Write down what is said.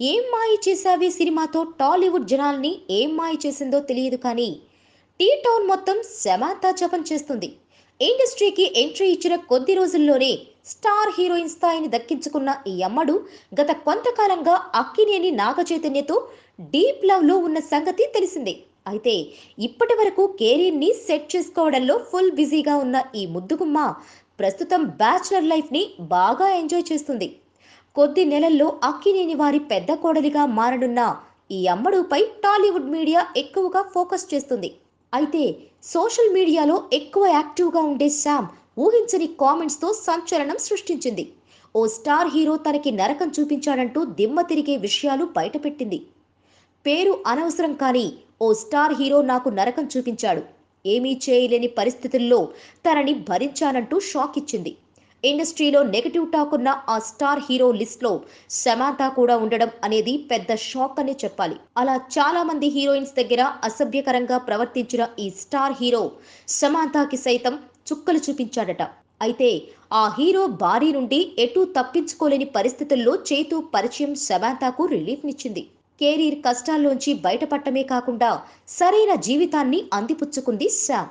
ఏం మాయ చేసావే సినిమాతో టాలీవుడ్ జనాల్ని ఏం మాయ చేసిందో తెలియదు కానీ టీ టౌన్ మొత్తం సమాంతా జపం చేస్తుంది. ఇండస్ట్రీకి ఎంట్రీ ఇచ్చిన కొద్ది రోజుల్లోనే స్టార్ హీరోయిన్ స్థాయిని దక్కించుకున్న ఈ అమ్మడు గత కొంతకాలంగా అక్కినేని నాగ చైతన్యతో డీప్ లవ్లో ఉన్న సంగతి తెలిసిందే. అయితే ఇప్పటి వరకు కెరీర్ని సెట్ చేసుకోవడంలో ఫుల్ బిజీగా ఉన్న ఈ ముద్దుగుమ్మ ప్రస్తుతం బ్యాచులర్ లైఫ్ని బాగా ఎంజాయ్ చేస్తుంది. కొద్ది నెలల్లో అక్కినేని వారి పెద్ద కోడలిగా మారనున్న ఈ అమ్మడుపై టాలీవుడ్ మీడియా ఎక్కువగా ఫోకస్ చేస్తుంది. అయితే సోషల్ మీడియాలో ఎక్కువ యాక్టివ్గా ఉండే శామ్ ఊహించని కామెంట్స్తో సంచలనం సృష్టించింది. ఓ స్టార్ హీరో తనకి నరకం చూపించాడంటూ దిమ్మ తిరిగే విషయాలు బయటపెట్టింది. పేరు అనవసరం కానీ ఓ స్టార్ హీరో నాకు నరకం చూపించాడు. ఏమీ చేయలేని పరిస్థితుల్లో తనని భరించానంటూ షాక్ ఇచ్చింది. ఇండస్ట్రీలో నెగటివ్ టాక్ ఉన్న ఆ స్టార్ హీరో లిస్ట్లో సమాంతా కూడా ఉండడం అనేది పెద్ద షాక్ అనే చెప్పాలి. అలా చాలా మంది హీరోయిన్స్ దగ్గర అసభ్యకరంగా ప్రవర్తించిన ఈ స్టార్ హీరో సమాంతాకి సైతం చుక్కలు చూపించాడట. అయితే ఆ హీరో భారీ నుండి ఎటూ తప్పించుకోలేని పరిస్థితుల్లో చేతు పరిచయం సమాంతాకు రిలీఫ్నిచ్చింది. కెరీర్ కష్టాల్లోంచి బయటపడటమే కాకుండా సరైన జీవితాన్ని అందిపుచ్చుకుంది శామ్.